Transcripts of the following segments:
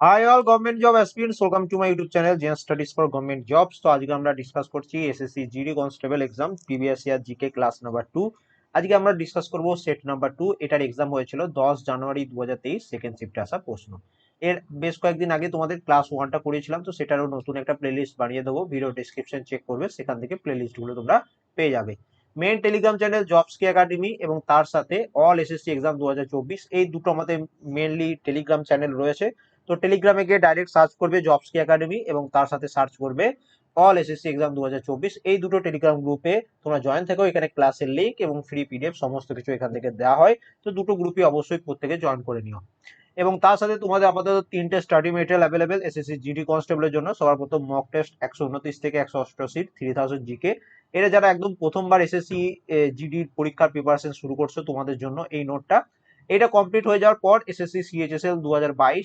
Hi all government job aspirants welcome to my YouTube channel Zen studies for government jobs তো আজকে আমরা discuss করছি SSC GD constable exam previous year GK class number two আজকে আমরা discuss করব set number two এটার exam হয়েছিল দশ জানুয়ারি দু হাজার তেইশ সেকেন্ড শিফটে আসা প্রশ্ন। এর বেশ কয়েকদিন আগে তোমাদের ক্লাস ওয়ানটা করিয়েছিলাম, তো সেটারও নতুন একটা প্লেলিস্ট বানিয়ে দেবো ভিডিও ডিসক্রিপশন চেক করবে, সেখান থেকে প্লেলিস্টগুলো তোমরা পেয়ে যাবে। মেন টেলিগ্রাম চ্যানেল জবস কি একাডেমি এবং তার সাথে অল এসএসসি এক্সাম দু এই দুটো আমাদের মেনলি টেলিগ্রাম চ্যানেল রয়েছে। তো টেলিগ্রামে গিয়ে ডাইরেক্ট সার্চ করবে জবস কি একাডেমি এবং তার সাথে সার্চ করবে অল এসএসসি এক্সাম দু হাজার চব্বিশ। এই দুটো টেলিগ্রাম গ্রুপে তোমরা জয়েন থেকো। এখানে ক্লাসের লিঙ্ক এবং ফ্রি পিডিএফ সমস্ত কিছু এখান থেকে দেওয়া হয়। তো দুটো গ্রুপই অবশ্যই প্রত্যেকে জয়েন করে নিও। এবং তার সাথে তোমাদের আপাতত তিনটে study material available SSC GD কনস্টেবলের জন্য। সবার প্রথম মক টেস্ট একশো উনত্রিশ থেকে একশো অষ্টআশি থ্রি থাউজেন্ড জিকে এরা যারা একদম প্রথমবার এসএসসি জিডির পরীক্ষার প্রিপারেশন শুরু করছ তোমাদের জন্য এই নোটটা এটা কমপ্লিট হয়ে যাওয়ার পর এসএসসি সিএইচএসএল দু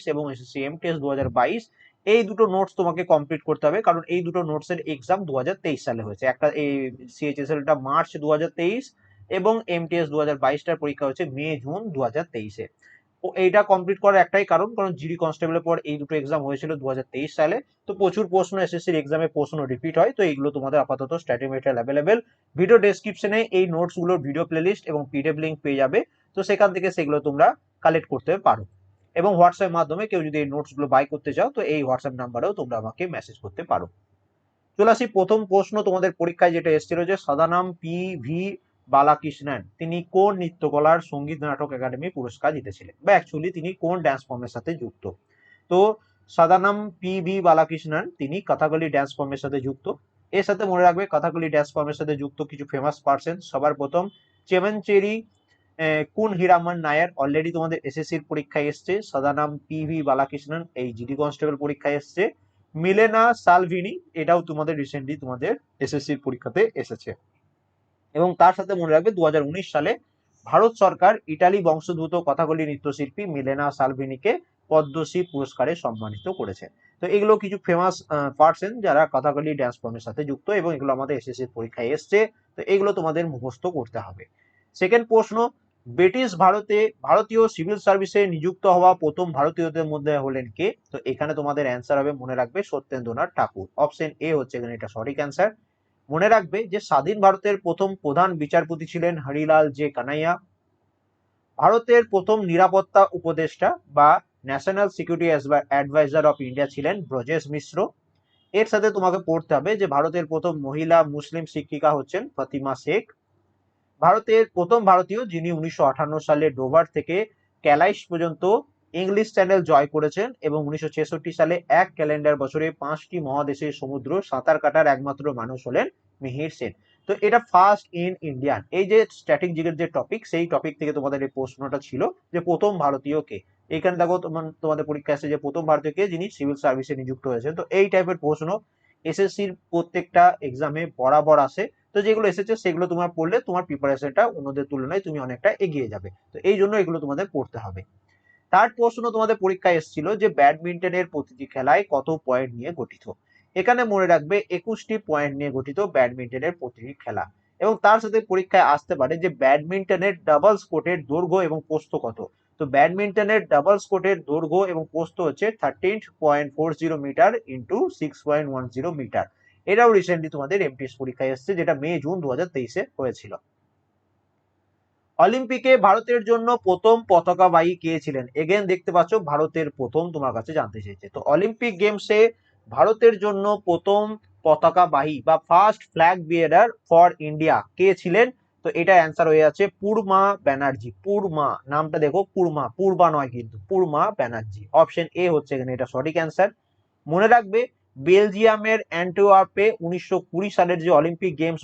এবং এসএসসি টেস্ট দু এই দুটো নোটস তোমাকে কমপ্লিট করতে হবে কারণ এই দুটো নোটসের এক্সাম দু হাজার তেইশ সালে হয়েছে। একটা এই সিএইচএসএলটা মার্চ দু হাজার তেইশ এবং এম এমটিএস দু হাজার পরীক্ষা হচ্ছে মে, জুন দু হাজার তেইশে। এইটা কমপ্লিট করার একটাই কারণ কারণ জিডি কনস্টেবলের পর এই দুটো এক্সাম হয়েছিল দু হাজার তেইশ সালে। তো প্রচুর প্রশ্ন এসএসসির এক্সামে প্রশ্ন রিপিট হয়, তো এইগুলো তোমাদের আপাতত স্ট্যাটি অ্যাভেলেবেল ভিডিও ডেসক্রিপশনে এই নোটসগুলোর ভিডিও প্লেলিস্ট এবং পিডিএফ লিঙ্ক পেয়ে যাবে, তো সেখান থেকে সেগুলো তোমরা কালেক্ট করতে পারো। এবং হোয়াটসঅ্যাপ মাধ্যমে কেউ যদি এই নোটসগুলো বাই করতে চাও, তো এই হোয়াটসঅ্যাপ নাম্বারেও তোমরা আমাকে মেসেজ করতে পারো। চলে আসি, প্রথম প্রশ্ন তোমাদের পরীক্ষায় যেটা এসেছিল যে সাদানাম পি ভি বালাকৃষ্ণন। তিনি কোন নৃত্যকলার সংগীত নাটক একাডেমি পুরস্কার জিতেছিলেন? বা অ্যাকচুয়ালি তিনি কোন ড্যান্স ফর্মের সাথে যুক্ত? তো সাদানাম পি ভি বালাকৃষ্ণন, তিনি কথাকলি ড্যান্স ফর্মের সাথে যুক্ত। এর সাথে মনে রাখবে, কথাকলি ড্যান্স ফর্মের সাথে যুক্ত কিছু ফেমাস পার্সন সবার প্রথম চেমনচেরি কোন হীরামন নায়ার। অলরেডি তোমাদের এসএসসির পরীক্ষায় এসছে সাদানাম পি ভি বালাকৃষ্ণন, এই জিডি কনস্টেবল পরীক্ষায় এসছে। মিলেনা সালভিনি, এটাও তোমাদের রিসেন্টলি তোমাদের এসএসসির পরীক্ষাতে এসেছে। এবং তার সাথে মনে রাখবে দু হাজার উনিশ সালে ভারত সরকার ইটালি বংশোদ্ভূত কথাকলি নৃত্যশিল্পী মিলেনা সালভিনিকে পদ্মশ্রী পুরস্কারে সম্মানিত করেছে। তো এগুলো কিছু ফেমাস পার্সন যারা কথাকলি ড্যান্স ফর্মের সাথে যুক্ত এবং এগুলো আমাদের এসএসসির পরীক্ষায় এসছে, তো এগুলো তোমাদের মুখস্থ করতে হবে। সেকেন্ড প্রশ্ন, ব্রিটিশ ভারতে ভারতীয় সিভিল সার্ভিসে নিযুক্ত হওয়া প্রথম ভারতীয়দের মধ্যে হলেন কে? তো এখানে তোমাদের অ্যান্সার হবে, মনে রাখবে সত্যেন্দ্রনাথ ঠাকুর। অপশন এ হচ্ছে এখানে এটা সঠিক অ্যান্সার মনে রাখবে যে স্বাধীন ভারতের প্রথম প্রধান বিচারপতি ছিলেন হরিলাল জে কানাইয়া। ভারতের প্রথম নিরাপত্তা উপদেষ্টা বা national security adviser of India ছিলেন ব্রজেশ মিশ্র। এর সাথে তোমাকে পড়তে হবে যে ভারতের প্রথম মহিলা মুসলিম শিক্ষিকা হচ্ছেন ফতিমা শেখ। ভারতের প্রথম ভারতীয় যিনি উনিশশো আটান্ন সালে ডোভার থেকে ক্যালাইশ পর্যন্ত ইংলিশ চ্যানেল জয় করেছেন এবং উনিশশো ছেষট্টি সালে এক ক্যালেন্ডার বছরে পাঁচটি মহাদেশের সমুদ্র, সাঁতার কাটার একমাত্র মানুষ হলেন মিহির সেন। তো এটা ফার্স্ট ইন ইন্ডিয়ান এই যে স্ট্যাটিক জিগের যে টপিক সেই টপিক থেকে তোমাদের এই প্রশ্নটা ছিল যে প্রথম ভারতীয় কে? এইখানে দেখো তোমার, তোমাদের পরীক্ষা আসছে যে প্রথম ভারতীয় কে যিনি সিভিল সার্ভিসে নিযুক্ত হয়েছেন। তো এই টাইপের প্রশ্ন এসএসসির প্রত্যেকটা এক্সামে বরাবর আসে। তো যেগুলো এসেছে সেগুলো তোমার পড়লে তোমার প্রিপারেশনটা অন্যদের তুলনায় তুমি অনেকটা এগিয়ে যাবে। তো এই জন্য এগুলো তোমাদের পড়তে হবে। থার্ড প্রশ্ন তোমাদের পরীক্ষায় এসেছিল যে ব্যাডমিন্টনের প্রতিটি খেলায় কত পয়েন্ট নিয়ে গঠিত। এখানে মনে রাখবে একুশটি পয়েন্ট নিয়ে গঠিত ব্যাডমিন্টনের প্রতিটি খেলা। এবং তার সাথে পরীক্ষায় আসতে পারে যে ব্যাডমিন্টনের ডাবলস কোর্টের দৈর্ঘ্য এবং পোস্ত কত। তো ব্যাডমিন্টনের ডাবলস কোর্টের দৈর্ঘ্য এবং পোস্ত হচ্ছে thirteen point four zero metre into six point one zero metre এটাও রিসেন্টলি তোমাদের এমটিএস পরীক্ষায় এসছে, যেটা মে, জুন দু হাজার তেইশে হয়েছিল। অলিম্পিকে ভারতের জন্য প্রথম পতাকাবাহী কে ছিলেন? এগেন দেখতে পাচ্ছ, ভারতের প্রথম, তোমার কাছে জানতে চেয়েছে। তো অলিম্পিক গেমসে ভারতের জন্য প্রথম পতাকাবাহী বা first flag bearer for India কে ছিলেন? তো এটা অ্যান্সার হয়ে আছে পূর্মা ব্যানার্জি পূর্মা নামটা দেখো পূর্মা পূর্বা নয় কিন্তু পূর্মা ব্যানার্জি অপশন এ হচ্ছে এখানে, এটা সঠিক অ্যান্সার মনে রাখবে বেলজিয়ামের অ্যান্টোয়ার্পে উনিশশো কুড়ি সালের যে অলিম্পিক গেমস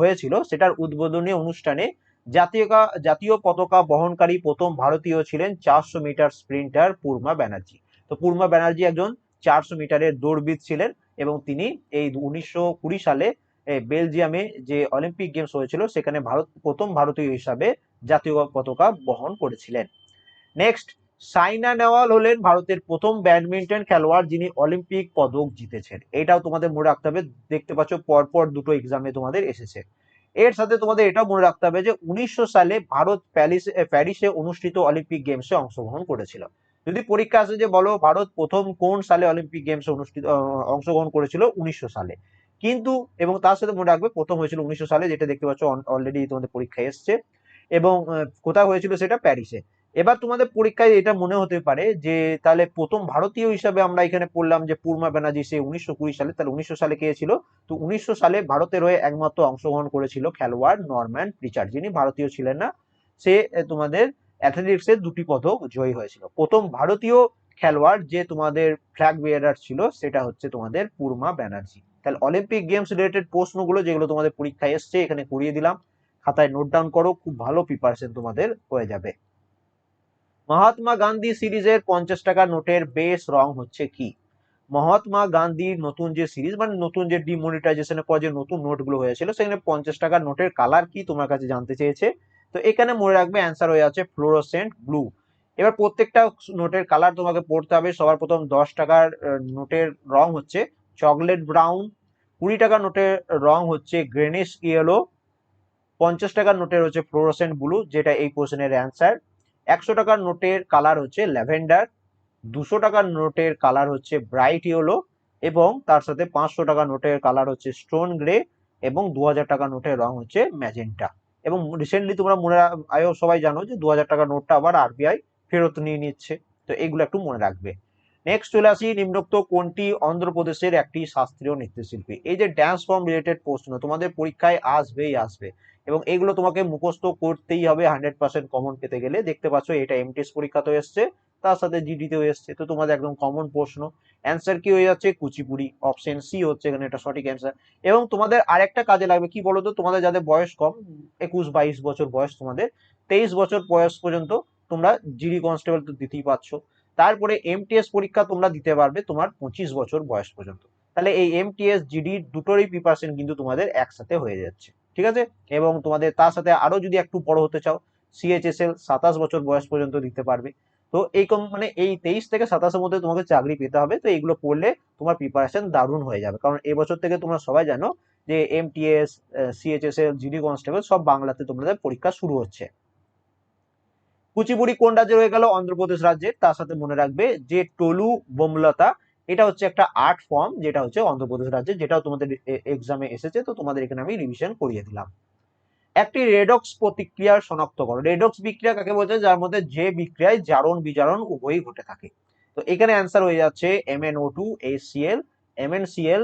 হয়েছিল, সেটার উদ্বোধনী অনুষ্ঠানে জাতীয় জাতীয় পতাকা বহনকারী প্রথম ভারতীয় ছিলেন চারশো মিটার স্প্রিন্টার পূর্মা ব্যানার্জি। তো পূর্মা ব্যানার্জি একজন চারশো মিটারের দৌড়বিদ ছিলেন এবং তিনি এই উনিশশো কুড়ি সালে বেলজিয়ামে যে অলিম্পিক গেমস হয়েছিল, সেখানে ভারত, প্রথম ভারতীয় হিসাবে জাতীয় পতাকা বহন করেছিলেন। নেক্সট, সাইনা নেওয়াল হলেন ভারতের প্রথম ব্যাডমিন্টন খেলোয়াড় যিনি অলিম্পিক পদক জিতেছেন। এটাও তোমাদের মনে রাখতে হবে, দেখতে পাচ্ছ পরপর দুটো এক্সামে তোমাদের এসেছে। এর সাথে তোমাদের এটাও মনে রাখতে হবে যে উনিশশো সালে ভারত প্যারিসে অনুষ্ঠিত অলিম্পিক গেমসে অংশগ্রহণ করেছিল। যদি পরীক্ষা আসে যে বলো ভারত প্রথম কোন সালে অলিম্পিক গেমসে অনুষ্ঠিত অংশগ্রহণ করেছিল? উনিশশো সালে। কিন্তু, এবং তার সাথে মনে রাখবে প্রথম হয়েছিল উনিশশো সালে, যেটা দেখতে পাচ্ছ অলরেডি তোমাদের পরীক্ষায় এসছে। এবং কোথায় হয়েছিল সেটা? প্যারিসে। এবার তোমাদের পরীক্ষায় এটা মনে হতে পারে যে তাহলে প্রথম ভারতীয় হিসাবে আমরা এখানে পড়লাম যে পূর্ণা ব্যানার্জি সে উনিশশো কুড়ি সালে, তাহলে উনিশশো সালে কে ছিল? তো উনিশশো সালে ভারতের হয়ে একমাত্র অংশগ্রহণ করেছিল খেলোয়াড় নরম্যান প্রিচার যিনি ভারতীয় ছিলেন না। সে তোমাদের অ্যাথলেটিক্স এর দুটি পদক জয়ী হয়েছিল। প্রথম ভারতীয় খেলোয়াড় যে তোমাদের ফ্ল্যাগ বেয়ারার ছিল, সেটা হচ্ছে তোমাদের পূর্মা ব্যানার্জি। তাহলে অলিম্পিক গেমস রিলেটেড প্রশ্নগুলো যেগুলো তোমাদের পরীক্ষায় এসছে, এখানে করিয়ে দিলাম। খাতায় নোট ডাউন করো, খুব ভালো প্রিপারেশন তোমাদের হয়ে যাবে। মহাত্মা গান্ধী সিরিজের পঞ্চাশ টাকা নোটের বেস রং হচ্ছে কি? মহাত্মা গান্ধীর নতুন যে সিরিজ মানে নতুন যে ডিমনিটাইজেশনের পর যে নতুন নোটগুলো হয়েছিল, সেখানে পঞ্চাশ টাকার নোটের কালার কি তোমার কাছে জানতে চেয়েছে? তো এখানে মনে রাখবে অ্যান্সার হয়ে আছে ফ্লোরোসেন্ট ব্লু এবার প্রত্যেকটা নোটের কালার তোমাকে পড়তে হবে। সবার প্রথম দশ টাকার নোটের রং হচ্ছে চকলেট ব্রাউন কুড়ি টাকার নোটের রং হচ্ছে গ্রেনিশ ইয়েলো পঞ্চাশ টাকার নোটের হচ্ছে ফ্লোরোসেন্ট ব্লু যেটা এই কোশ্চেনের অ্যান্সার একশো টাকার নোটের কালার হচ্ছে ল্যাভেন্ডার, দুশো টাকার নোটের কালার হচ্ছে ব্রাইট ইয়েলো এবং তার সাথে পাঁচশো টাকার নোটের কালার হচ্ছে স্টোন গ্রে এবং দু হাজার টাকার নোটের রং হচ্ছে ম্যাজেন্টা এবং রিসেন্টলি তোমরা মনে রা- আয়ো সবাই জানো যে দু হাজার টাকার নোটটা আবার আরবিআই ফেরত নিয়ে নিচ্ছে। তো এগুলো একটু মনে রাখবে। নেক্সট চলে আসি, নিম্নোক্ত কোনটি অন্ধ্রপ্রদেশের একটি শাস্ত্রীয় নৃত্যশিল্পী? এই যে ড্যান্স ফর্ম রিলেটেড প্রশ্ন, তোমাদের পরীক্ষায় আসবেই আসবে। এবং এগুলো তোমাকে মুখস্থ করতেই হবে হান্ড্রেড পার্সেন্ট কমন পেতে গেলে। দেখতে পাচ্ছ, এটা এমটিএস পরীক্ষাতেও এসছে, তার সাথে জিডিতেও এসছে। তো তোমাদের একদম কমন প্রশ্ন। অ্যান্সার কি হয়ে যাচ্ছে? কুচিপুড়ি। অপশন সি হচ্ছে এখানে এটা সঠিক অ্যান্সার এবং তোমাদের আরেকটা কাজে লাগবে, কি বলতো? তোমাদের যাদের বয়স কম, একুশ, বাইশ বছর বয়স তোমাদের, তেইশ বছর বয়স পর্যন্ত তোমরা জিডি কনস্টেবল তো দিতেই পারছ। তারপরে এমটিএস পরীক্ষা তোমরা দিতে পারবে তোমার পঁচিশ বছর বয়স পর্যন্ত। তাহলে এই এমটিএস জিডি দুটোরই প্রিপারেশন কিন্তু তোমাদের একসাথে হয়ে যাচ্ছে। ঠিক আছে? এবং তোমাদের তার সাথে আরও যদি একটু বড় হতে চাও সিএইচএসএল সাতাশ বছর বয়স পর্যন্ত দিতে পারবে। তো এই কম মানে এই তেইশ থেকে সাতাশের মধ্যে তোমাকে চাকরি পেতে হবে। তো এইগুলো পড়লে তোমার প্রিপারেশন দারুণ হয়ে যাবে। কারণ এবছর থেকে তোমরা সবাই জানো যে এমটিএস সিএইচএসএল জিডি কনস্টেবল সব বাংলাতে তোমাদের পরীক্ষা শুরু হচ্ছে। কুচিপুড়ি কোন রাজ্যে রয়ে গেল? অন্ধ্রপ্রদেশ রাজ্যে তার সাথে মনে রাখবে যে টলু, বোমলতা এটা হচ্ছে একটা আর্ট ফর্ম যেটা হচ্ছে অন্ধ্রপ্রদেশ রাজ্যে, যেটাও তোমাদের এক্সামে এসেছে, তো তোমাদের এখানে আমি রিভিশন করিয়ে দিলাম। একটি রেডক্স প্রতিক্রিয়ার শনাক্তকরণ রেডক্স বিক্রিয়া কাকে বলছে যার মধ্যে যে বিক্রিয়ায় জারণ বিজারণ উভয়ই ঘটে থাকে। তো এখানে অ্যান্সার হয়ে যাচ্ছে M N O two HCl MnCl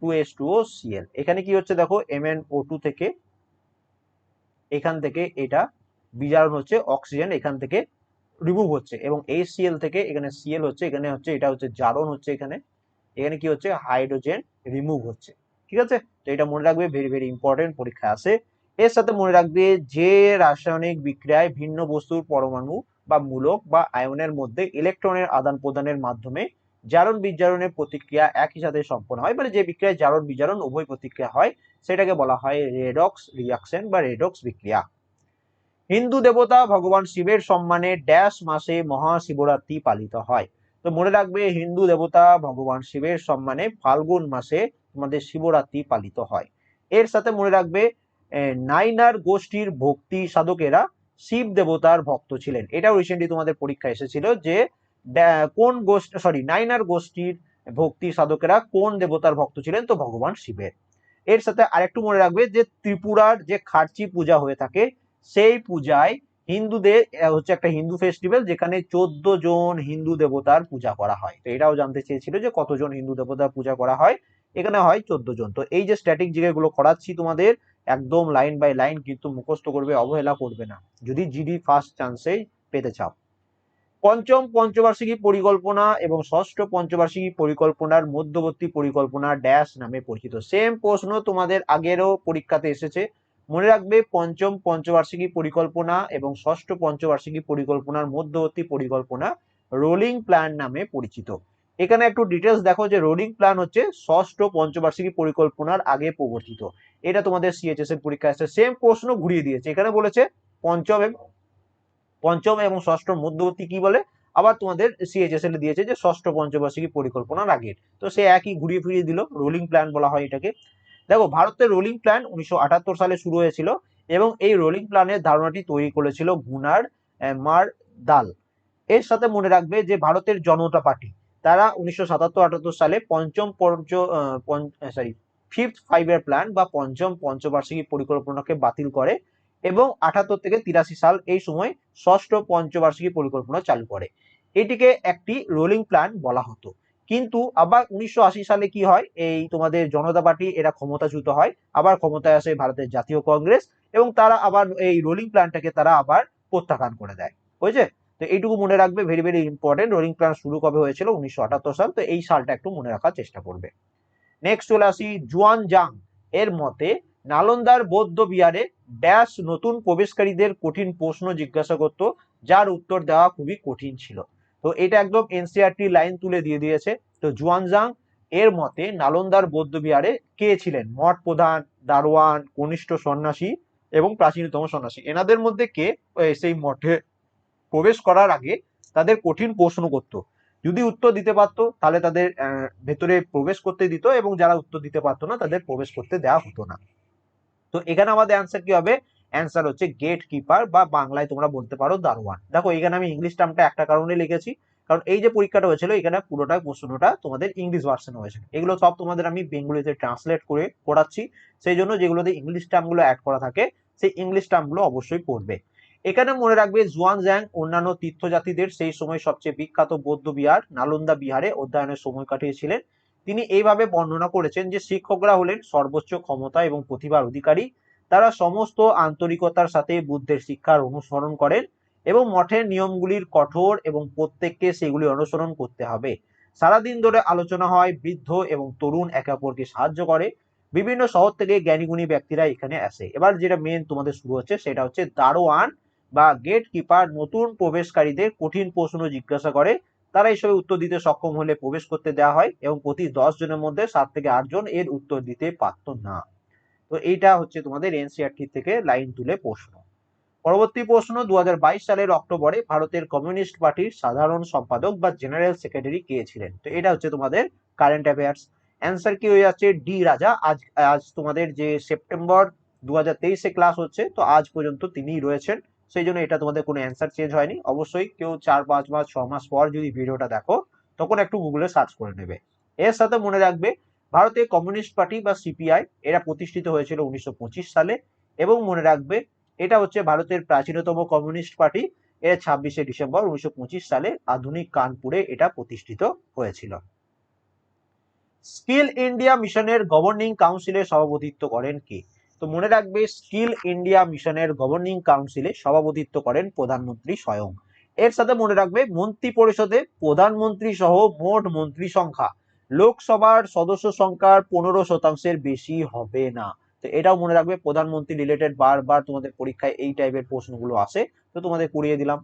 two S two O Cl এখানে কি হচ্ছে দেখো? এম এন ও টু থেকে, এখান থেকে এটা বিজারণ হচ্ছে অক্সিজেন, এখান থেকে রিমুভ হচ্ছে এবং এই সিএল থেকে এখানে সিএল হচ্ছে, এখানে হচ্ছে, এটা হচ্ছে জারণ হচ্ছে এখানে। এখানে কি হচ্ছে? হাইড্রোজেন রিমুভ হচ্ছে। ঠিক আছে? তো এটা মনে রাখবে ভেরি ভেরি ইম্পর্টেন্ট পরীক্ষা আছে। এর সাথে মনে রাখবে যে রাসায়নিক বিক্রিয়ায় ভিন্ন বস্তুর পরমাণু বা মূলক বা আয়নের মধ্যে ইলেকট্রনের আদান প্রদানের মাধ্যমে জারণ বিজারণের প্রতিক্রিয়া একই সাথে সম্পন্ন হয়। মানে যে বিক্রিয়ায় জারণ বিজারণ, উভয় প্রতিক্রিয়া হয়, সেটাকে বলা হয় রেডক্স রিয়াকশন বা রেডক্স বিক্রিয়া। হিন্দু দেবতা ভগবান শিবের সম্মানে ড্যাশ মাসে মহাশিবরাত্রি পালিত হয়। তো মনে রাখবে, হিন্দু দেবতা ভগবান শিবের সম্মানে ফাল্গুন মাসে তোমাদের শিবরাত্রি পালিত হয়। এর সাথে মনে রাখবে নাইনার গোষ্ঠীর ভক্তি সাধকেরা শিব দেবতার ভক্ত ছিলেন। এটাও রিসেন্টলি তোমাদের পরীক্ষা এসেছিল যে কোন গোষ্ঠী সরি নাইনার গোষ্ঠীর ভক্তি সাধকেরা কোন দেবতার ভক্ত ছিলেন? তো ভগবান শিবের। এর সাথে আরেকটু মনে রাখবে যে, ত্রিপুরার যে খার্চি পূজা হয়ে থাকে সেই পূজায় হিন্দুদের হচ্ছে একটা হিন্দু ফেস্টিভ্যাল যেখানে চোদ্দ জন হিন্দু দেবতার পূজা করা হয়। তো এটাও জানতে চেয়েছিল যে কতজন হিন্দু দেবতার পূজা করা হয়। এখানে হয় চোদ্দ জন। তো এই যে স্ট্যাটিক জায়গাগুলো করাচ্ছি তোমাদের, একদম লাইন বাই লাইন কিন্তু মুখস্থ করবে, অবহেলা করবে না। যদি জিডি ফার্স্ট চান্সেই পেতে চাও। পঞ্চম, পঞ্চবার্ষিকী পরিকল্পনা এবং ষষ্ঠ পঞ্চবার্ষিকী পরিকল্পনার মধ্যবর্তী পরিকল্পনা ড্যাশ নামে পরিচিত। সেম প্রশ্ন তোমাদের আগেরও পরীক্ষাতে এসেছে। মনে রাখবে পঞ্চম পঞ্চবার্ষিকী পরিকল্পনা এবং ষষ্ঠ পঞ্চবার্ষিকী পরিকল্পনার মধ্যবর্তী পরিকল্পনা রোলিং প্ল্যান নামে পরিচিত। এখানে একটু ডিটেলস দেখো যে রোলিং প্ল্যান হচ্ছে ষষ্ঠ পঞ্চবার্ষিকী পরিকল্পনার আগে প্রবর্তিত। এটা তোমাদের সিএচএস এর পরীক্ষা আসছে। সেম প্রশ্ন ঘুরিয়ে দিয়েছে। এখানে বলেছে পঞ্চম এবং পঞ্চম এবং ষষ্ঠ মধ্যবর্তী কি বলে? আবার তোমাদের সিএচএস এর দিয়েছে যে ষষ্ঠ পঞ্চবার্ষিকী পরিকল্পনার আগের তো সে একই ঘুরিয়ে ফিরিয়ে দিল। রোলিং প্ল্যান বলা হয় এটাকে। দেখো, ভারতের রোলিং প্ল্যান উনিশশো আটাত্তর সালে শুরু হয়েছিল এবং এই রোলিং প্ল্যানের ধারণাটি তৈরি করেছিল গুনার মার দাল। এর সাথে মনে রাখবে যে ভারতের জনতা পার্টি, তারা উনিশশো সাতাত্তর আটাত্তর সালে পঞ্চম পঞ্চ sorry fifth five year plan বা পঞ্চম পঞ্চবার্ষিকী পরিকল্পনাকে বাতিল করে এবং আঠাত্তর থেকে তিরাশি সাল এই সময় ষষ্ঠ পঞ্চবার্ষিকী পরিকল্পনা চালু করে। এটিকে একটি রোলিং প্ল্যান বলা হতো। কিন্তু আবার উনিশশো আশি সালে কি হয়? এই তোমাদের জনতা পার্টি এরা ক্ষমতাচ্যুত হয়, আবার ক্ষমতায় আসে ভারতের জাতীয় কংগ্রেস এবং তারা আবার এই রোলিং প্ল্যানটাকে তারা আবার প্রত্যাখ্যান করে দেয়। বুঝেছে? তো এইটুকু মনে রাখবে very very important rolling plan শুরু কবে হয়েছিল? উনিশশো আটাত্তর সাল। তো এই সালটা একটু মনে রাখার চেষ্টা করবে। নেক্সট চলে আসি জুয়ান জাং এর মতে, নালন্দার বৌদ্ধ বিহারে ড্যাশ নতুন প্রবেশকারীদের কঠিন প্রশ্ন জিজ্ঞাসা করত, যার উত্তর দেওয়া খুবই কঠিন ছিল। তো এটা একদম এনসিআরটি লাইন তুলে দিয়ে দিয়েছে। তো জুয়ানজাং এর মতে নালন্দার বৌদ্ধ বিহারে কে ছিলেন? মঠ প্রধান, দারোয়ান, কনিষ্ঠ সন্ন্যাসী এবং প্রাচীনতম সন্ন্যাসী। এনাদের মধ্যে কে সেই মঠে প্রবেশ করার আগে তাদের কঠিন প্রশ্ন করতো। যদি উত্তর দিতে পারতো, তাহলে তাদের ভেতরে প্রবেশ করতে দিত এবং যারা উত্তর দিতে পারতো না, তাদের প্রবেশ করতে দেওয়া হতো না। তো এখানে আমাদের অ্যান্সার কি হবে? অ্যান্সার হচ্ছে গেট কিপার বা বাংলায় তোমরা বলতে পারো দারোয়ান। দেখো এখানে আমি ইংলিশ টার্মটা একটা কারণে লিখেছি। কারণ এই যে পরীক্ষাটা হয়েছিল এখানে পুরোটা প্রশ্নটা তোমাদের ইংলিশ ভার্সন হয়েছিল এগুলো সব তোমাদের আমি বেঙ্গলিতে ট্রান্সলেট করে করাচ্ছি সেই জন্য যেগুলোতে ইংলিশ টার্মগুলো অ্যাড করা থাকে, সেই ইংলিশ টার্মগুলো অবশ্যই পড়বে। এখানে মনে রাখবে জুয়ান জ্যাং অন্যান্য তীর্থযাত্রীদের সেই সময় সবচেয়ে বিখ্যাত বৌদ্ধ বিহার, নালন্দা বিহারে অধ্যয়নের সময় কাটিয়েছিলেন। তিনি এইভাবে বর্ণনা করেছেন যে শিক্ষকরা হলেন সর্বোচ্চ ক্ষমতা এবং প্রতিভার অধিকারী। তারা সমস্ত আন্তরিকতার সাথে বুদ্ধের শিক্ষার অনুসরণ করেন এবং মঠের নিয়মগুলির কঠোর এবং প্রত্যেককে সেগুলি অনুসরণ করতে হবে। সারাদিন ধরে আলোচনা হয়, বৃদ্ধ এবং তরুণ একে অপরকে সাহায্য করে। বিভিন্ন শহর থেকে জ্ঞানীগুণী ব্যক্তিরা এখানে আসে। এবার যেটা মেন তোমাদের শুরু হচ্ছে সেটা হচ্ছে দারোয়ান বা গেট কিপার নতুন প্রবেশকারীদের কঠিন প্রশ্ন জিজ্ঞাসা করে। তারা এইসবে উত্তর দিতে সক্ষম হলে প্রবেশ করতে দেওয়া হয় এবং প্রতি দশ জনের মধ্যে সাত থেকে আট জন এর উত্তর দিতে পারত না। তো এইটা হচ্ছে তোমাদের এনসিআরটি থেকে লাইন তুলে প্রশ্ন। পরবর্তী প্রশ্ন দু হাজার বাইশ সালের অক্টোবরে ভারতের কমিউনিস্ট পার্টির সাধারণ সম্পাদক বা জেনারেল সেক্রেটারি কে ছিলেন? তো এটা হচ্ছে তোমাদের কারেন্ট অ্যাফেয়ার্স। অ্যান্সার কি হয়ে যাচ্ছে? ডি রাজা। আজ আজ তোমাদের যে সেপ্টেম্বর দু হাজার ক্লাস হচ্ছে, তো আজ পর্যন্ত তিনিই রয়েছেন। সেই জন্য এটা তোমাদের কোনো অ্যান্সার চেঞ্জ হয়নি। অবশ্যই কেউ চার, পাঁচ মাস ছ মাস পর যদি ভিডিওটা দেখো, তখন একটু গুগলে সার্চ করে নেবে। এর সাথে মনে রাখবে ভারতের কমিউনিস্ট পার্টি বা সিপিআই এরা প্রতিষ্ঠিত হয়েছিল উনিশশো পঁচিশ সালে এবং মনে রাখবে এটা হচ্ছে ভারতের প্রাচীনতম কমিউনিস্ট পার্টি। এর ছাব্বিশে ডিসেম্বর উনিশশো পঁচিশ সালে আধুনিক কানপুরে এটা প্রতিষ্ঠিত হয়েছিল। স্কিল ইন্ডিয়া মিশনের গভর্নিং কাউন্সিলে সভাপতিত্ব করেন কে? তো মনে রাখবে স্কিল ইন্ডিয়া মিশনের গভর্নিং কাউন্সিলে সভাপতিত্ব করেন প্রধানমন্ত্রী স্বয়ং। এর সাথে মনে রাখবে মন্ত্রী পরিষদে প্রধানমন্ত্রী সহ মোট মন্ত্রী সংখ্যা লোকসভার সদস্য সংখ্যার পনেরো শতাংশের বেশি হবে না। তো এটাও মনে রাখবে, প্রধানমন্ত্রী রিলেটেড বারবার তোমাদের পরীক্ষায় এই টাইপের প্রশ্নগুলো আসে, তো তোমাদের করিয়ে দিলাম।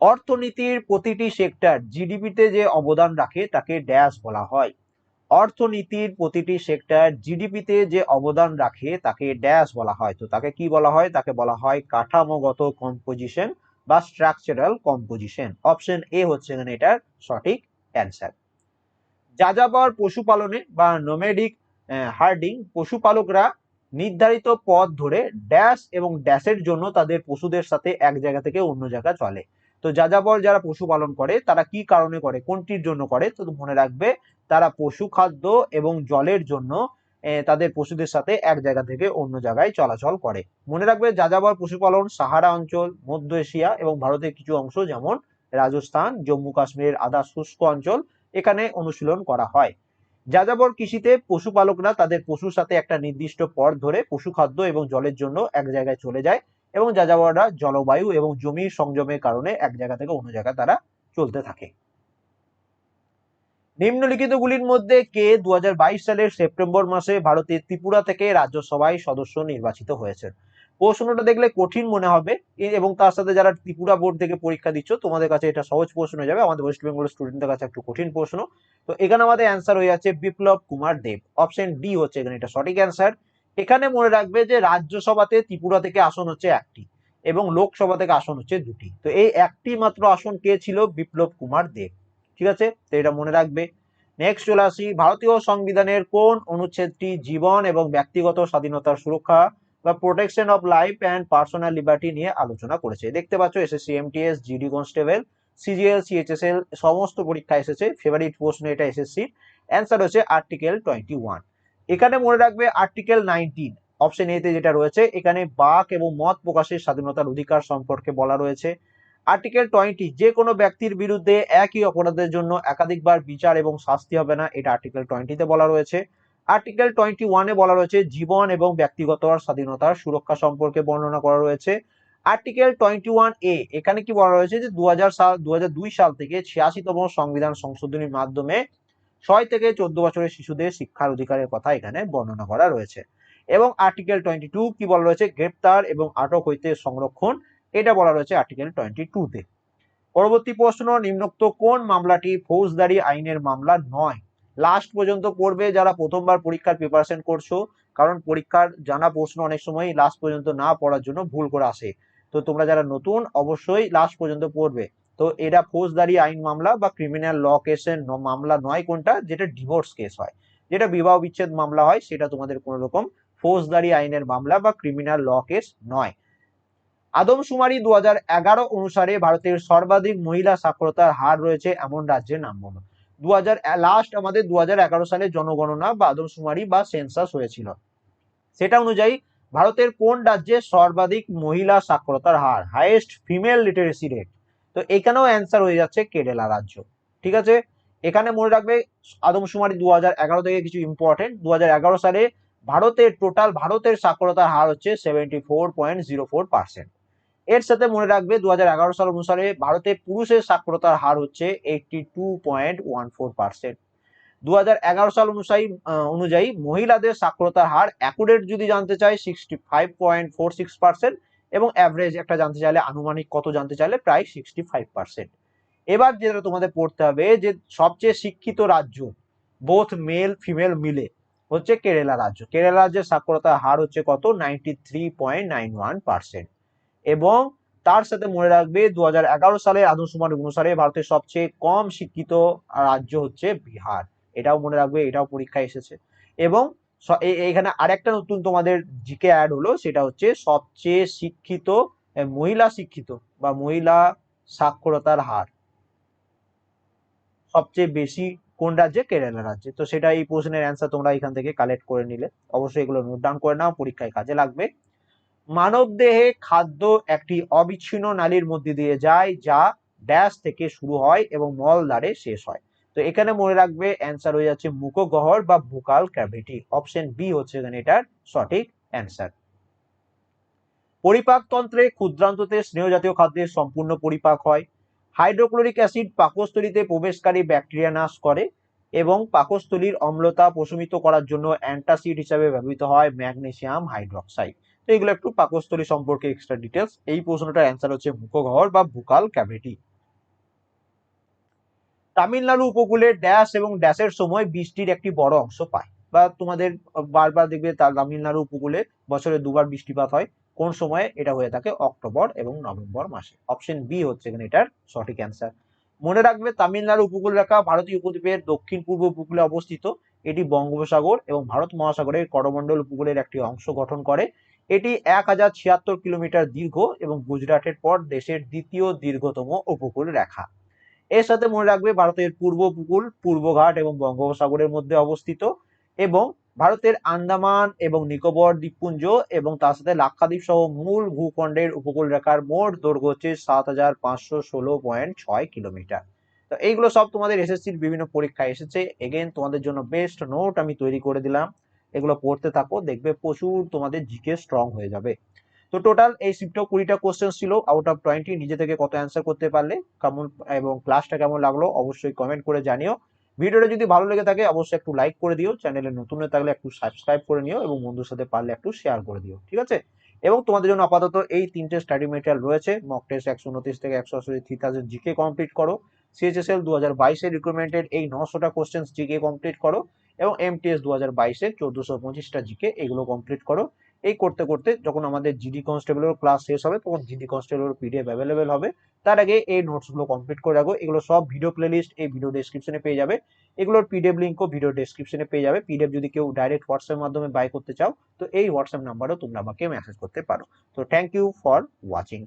অর্থনীতির প্রতিটি সেক্টর জিডিপিতে যে অবদান রাখে তাকে ড্যাশ বলা হয়। অর্থনীতির প্রতিটি সেক্টর জিডিপিতে যে অবদান রাখে তাকে ড্যাশ বলা হয়। তো তাকে কি বলা হয়? তাকে বলা হয় কাঠামোগত কম্পোজিশন বা স্ট্রাকচারাল কম্পোজিশন অপশন এ হচ্ছে এখানে এটার সঠিক অ্যান্সার যাযাবর পশুপালনে বা নোমেডিক হার্ডিং পশুপালকরা নির্ধারিত পথ ধরে ড্যাশ এবং ড্যাশের জন্য তাদের পশুদের সাথে এক জায়গা থেকে অন্য জায়গা চলে। তো যাযাবর যারা পশুপালন করে, তারা কি কারণে করে, কোনটির জন্য করে, তো মনে রাখবে তারা পশু খাদ্য এবং জলের জন্য তাদের পশুদের সাথে এক জায়গা থেকে অন্য জায়গায় চলাচল করে। মনে রাখবে যাযাবর পশুপালন সাহারা অঞ্চল, মধ্য এশিয়া এবং ভারতের কিছু অংশ, যেমন রাজস্থান, জম্মু কাশ্মীরের আধা শুষ্ক অঞ্চল এখানে অনুশীলন করা হয়। যাযাবর কৃষিতে পশুপালকরা তাদের পশুর সাথে একটা নির্দিষ্ট পথ ধরে পশু খাদ্য এবং জলের জন্য এক জায়গায় চলে যায় এবং যাযাবররা জলবায়ু এবং জমির সংযমের কারণে এক জায়গা থেকে অন্য জায়গায় তারা চলতে থাকে। নিম্নলিখিত গুলির মধ্যে কে দু হাজার বাইশ সালের সেপ্টেম্বর মাসে ভারতের ত্রিপুরা থেকে রাজ্যসভায় সদস্য নির্বাচিত হয়েছেন। প্রশ্নটা দেখলে কঠিন মনে হবে। এবং তার সাথে যারা ত্রিপুরা বোর্ড থেকে পরীক্ষা দিচ্ছ, তোমাদের কাছে এটা সহজ প্রশ্ন হয়ে যাবে। আমাদের ওয়েস্ট বেঙ্গল স্টুডেন্টদের কাছে একটু কঠিন প্রশ্ন। তো এখানে আমাদের অ্যান্সার হয়ে যাচ্ছে বিপ্লব কুমার দেব। অপশন ডি হচ্ছে এখানে এটা সঠিক অ্যান্সার এখানে মনে রাখবে যে রাজ্যসভাতে ত্রিপুরা থেকে আসন হচ্ছে একটি এবং লোকসভা থেকে আসন হচ্ছে দুটি। তো এই একটি মাত্র আসন কে ছিল? বিপ্লব কুমার দেব। ঠিক আছে? তো এটা মনে রাখবে। নেক্সট চলে আসি। ভারতীয় সংবিধানের কোন অনুচ্ছেদটি জীবন এবং ব্যক্তিগত স্বাধীনতার সুরক্ষা? বা protection of life and personal liberty নিয়ে আলোচনা করেছে। দেখতে পাচ্ছ SSC MTS GD constable CGL CHSL সমস্ত পরীক্ষা এসেছে। ফেভারিট প্রশ্ন এটা এসএসসি অ্যান্সার হচ্ছে আর্টিকেল টোয়েন্টি ওয়ান এখানে মনে রাখবে আর্টিকেল নাইনটিন অপশন এতে যেটা রয়েছে, এখানে বাক এবং মত প্রকাশের স্বাধীনতার অধিকার সম্পর্কে বলা রয়েছে। আর্টিকেল টোয়েন্টি যে কোনো ব্যক্তির বিরুদ্ধে একই অপরাধের জন্য একাধিকবার বিচার এবং শাস্তি হবে না, এটা আর্টিকেল টোয়েন্টিতে বলা রয়েছে। আর্টিকেল টোয়েন্টি ওয়ানে বলা রয়েছে, জীবন এবং ব্যক্তিগত স্বাধীনতার সুরক্ষা সম্পর্কে বর্ণনা করা রয়েছে। আর্টিকেল টোয়েন্টি ওয়ান এ এখানে কি বলা রয়েছে যে দু হাজার দুই সাল দু সাল থেকে ছিয়াশিতম সংবিধান সংশোধনীর মাধ্যমে ছয় থেকে চোদ্দ বছরের শিশুদের শিক্ষার অধিকারের কথা এখানে বর্ণনা করা রয়েছে। এবং আর্টিকেল টোয়েন্টি টু কি বলা রয়েছে, গ্রেপ্তার এবং আটক হইতে সংরক্ষণ, এটা বলা রয়েছে আর্টিকেল টোয়েন্টি টুতে পরবর্তী প্রশ্ন, নিম্নোক্ত কোন মামলাটি ফৌজদারি আইনের মামলা নয়? লাস্ট পর্যন্ত পড়বে যারা প্রথমবার পরীক্ষার প্রিপারেশন করছ, কারণ পরীক্ষার জানা প্রশ্ন অনেক সময় লাস্ট পর্যন্ত না পড়ার জন্য ভুল করে আসে। তো তোমরা যারা নতুন, অবশ্যই লাস্ট পর্যন্ত পড়বে। তো এটা ফৌজদারি আইন মামলা বা ক্রিমিনাল ল কেসের মামলা নয় কোনটা, যেটা ডিভোর্স কেস হয়। যেটা বিবাহ বিচ্ছেদ মামলা হয়, সেটা তোমাদের কোন রকম ফৌজদারি আইনের মামলা বা ক্রিমিনাল ল কেস নয়। আদমশুমারি দু হাজার এগারো অনুসারে ভারতের সর্বাধিক মহিলা সাক্ষরতার হার রয়েছে এমন রাজ্যের নাম বলো। দু লাস্ট আমাদের দু হাজার এগারো সালে জনগণনা বা আদমশুমারি বা সেন্সাস হয়েছিল। সেটা অনুযায়ী ভারতের কোন রাজ্যে সর্বাধিক মহিলা সাক্ষরতার হার? হাইয়েস্ট ফিমেল লিটারেসি রেট তো এখানেও অ্যান্সার হয়ে যাচ্ছে কেরালা রাজ্য। ঠিক আছে? এখানে মনে রাখবে আদমশুমারি দু হাজার এগারো থেকে কিছু ইম্পর্টেন্ট দু হাজার এগারো সালে ভারতের টোটাল ভারতের সাক্ষরতার হার হচ্ছে seventy four point zero four percent এর সাথে মনে রাখবে দু হাজার এগারো সাল অনুসারে ভারতে পুরুষের সাক্ষরতার হার হচ্ছে eighty two point one four percent দু হাজার এগারো সাল অনুযায়ী অনুযায়ী মহিলাদের সাক্ষরতার হার অ্যাকুরেট যদি জানতে চাই sixty five point four six percent এবং অ্যাভারেজ একটা জানতে চাইলে আনুমানিক কত জানতে চাইলে প্রায় সিক্সটি ফাইভ পার্সেন্ট এবার যেটা তোমাদের পড়তে হবে যে সবচেয়ে শিক্ষিত রাজ্য বোথ মেল ফিমেল মিলে হচ্ছে কেরালা রাজ্য। কেরালা রাজ্যের সাক্ষরতার হার হচ্ছে কত? Ninety three point nine one percent এবং তার সাথে মনে রাখবে দু সালের আদমশুমারি অনুসারে ভারতের সবচেয়ে কম শিক্ষিত রাজ্য হচ্ছে বিহার। এটাও মনে রাখবে, এটাও পরীক্ষায় এসেছে। এবং এখানে আরেকটা নতুন তোমাদের জিকে অ্যাড হলো, সেটা হচ্ছে সবচেয়ে শিক্ষিত মহিলা শিক্ষিত বা মহিলা সাক্ষরতার হার। সবচেয়ে বেশি কোন রাজ্যে? কেরালা রাজ্যে। তো সেটা এই প্রশ্নের অ্যান্সার তোমরা এখান থেকে কালেক্ট করে নিলে। অবশ্যই এগুলো নোট ডাউন করে নাও, পরীক্ষায় কাজে লাগবে। মানব দেহে খাদ্য একটি অবিচ্ছিন্ন নালীর মধ্যে দিয়ে যায়, যা ড্যাশ থেকে শুরু হয় এবং মলদ্বারে শেষ হয়। তো এখানে মনে রাখবে, অ্যান্সার হয়ে যাচ্ছে মুখগহর বা বুকাল ক্যাভিটি। অপশন বি হচ্ছে এখানে এটার সঠিক অ্যান্সার। পরিপাকতন্ত্রে ক্ষুদ্রান্ততে স্নেহ জাতীয় খাদ্যের সম্পূর্ণ পরিপাক হয়। হাইড্রোক্লোরিক অ্যাসিড পাকস্থলীতে প্রবেশকারী ব্যাকটেরিয়া নাশ করে এবং পাকস্থলীর অম্লতা প্রশমিত করার জন্য অ্যান্টাসিড হিসাবে ব্যবহৃত হয় ম্যাগনেসিয়াম হাইড্রক্সাইড। তো এগুলো একটু পাকস্থলী সম্পর্কে এক্সট্রা ডিটেলস এই প্রশ্নটার অ্যান্সার হচ্ছে মুখগহর বা বুকাল ক্যাভিটি তামিলনাড়ু উপকূলে ড্যাশ এবং ড্যাশের সময় বৃষ্টির একটি বড় অংশ পায়। বা তোমাদের বারবার দেখবে তামিলনাড়ু উপকূলে বছরে দুবার বৃষ্টিপাত হয়। কোন সময়ে? এটা হয়ে থাকে অক্টোবর এবং নভেম্বর মাসে। অপশন বি হচ্ছে এখানে এটার সঠিক অ্যান্সার মনে রাখবে তামিলনাড়ু উপকূল রেখা ভারতীয় উপদ্বীপের দক্ষিণ পূর্ব উপকূলে অবস্থিত। এটি বঙ্গোপসাগর এবং ভারত মহাসাগরের করমণ্ডল উপকূলের একটি অংশ গঠন করে। এটি এক হাজার ছিয়াত্তর কিলোমিটার দীর্ঘ এবং গুজরাটের পর দেশের দ্বিতীয় দীর্ঘতম উপকূল রেখা। এর সাথে মনে রাখবে ভারতের পূর্ব উপকূল পূর্বঘাট এবং বঙ্গোপসাগরের মধ্যে অবস্থিত এবং ভারতের আন্দামান এবং নিকোবর দ্বীপপুঞ্জ এবং তার সাথে লাক্ষাদ্বীপ সহ মূল ভূখণ্ডের উপকূল রেখার মোট দৈর্ঘ্য হচ্ছে সাত হাজার পাঁচশো ষোলো পয়েন্ট ছয় কিলোমিটার। তো এইগুলো সব তোমাদের এসএসসির বিভিন্ন পরীক্ষায় এসেছে। এগেন তোমাদের জন্য বেস্ট নোট আমি তৈরি করে দিলাম। এগুলো পড়তে থাকো, দেখবে প্রচুর তোমাদের জিকে স্ট্রং হয়ে যাবে। তো টোটাল এই শিফটও কুড়িটা কোশ্চেন ছিল আউট অফ টোয়েন্টি নিজে থেকে কত অ্যান্সার করতে পারলে, কেমন এবং ক্লাসটা কেমন লাগল অবশ্যই কমেন্ট করে জানিও। ভিডিওটা যদি ভালো লেগে থাকে, অবশ্যই একটু লাইক করে দিও চ্যানেলে নতুন হয়ে থাকলে একটু সাবস্ক্রাইব করে নিও এবং বন্ধুর সাথে পারলে একটু শেয়ার করে দিও, ঠিক আছে? এবং তোমাদের জন্য আপাতত এই তিনটে স্টাডি মেটেরিয়াল রয়েছে মক টেস্ট একশো উনত্রিশ থেকে একশো আশি থ্রি থাউজেন্ড জিকে কমপ্লিট করো। সিএচএসএল দু হাজার বাইশের রিক্রুটমেন্টের এই নশোটা কোশ্চেন জিকে কমপ্লিট করো। এবং এমটিএস দু হাজার বাইশের চোদ্দশো পঁচিশটা জিকে এগুলো কমপ্লিট করো। এই করতে করতে যখন আমাদের জিডি কনস্টেবলের ক্লাস শেষ হবে, তখন জিডি কনস্টেবলের পিডিএফ অ্যাভেলেবেল হবে। তার আগে এই নোটসগুলো কমপ্লিট করে রাখো। এগুলো সব ভিডিও প্লেলিস্ট এই ভিডিও ডেসক্রিপশনে পেয়ে যাবে। এগুলোর পিডিএফ লিঙ্কও ভিডিও ডেসক্রিপশনে পেয়ে যাবে। পিডিএফ যদি কেউ ডাইরেক্ট হোয়াটসঅ্যাপের মাধ্যমে বাই করতে চাও, তো এই হোয়াটসঅ্যাপ নাম্বারও তোমরা আমাকে মেসেজ করতে পারো। তো থ্যাংক ইউ ফর ওয়াচিং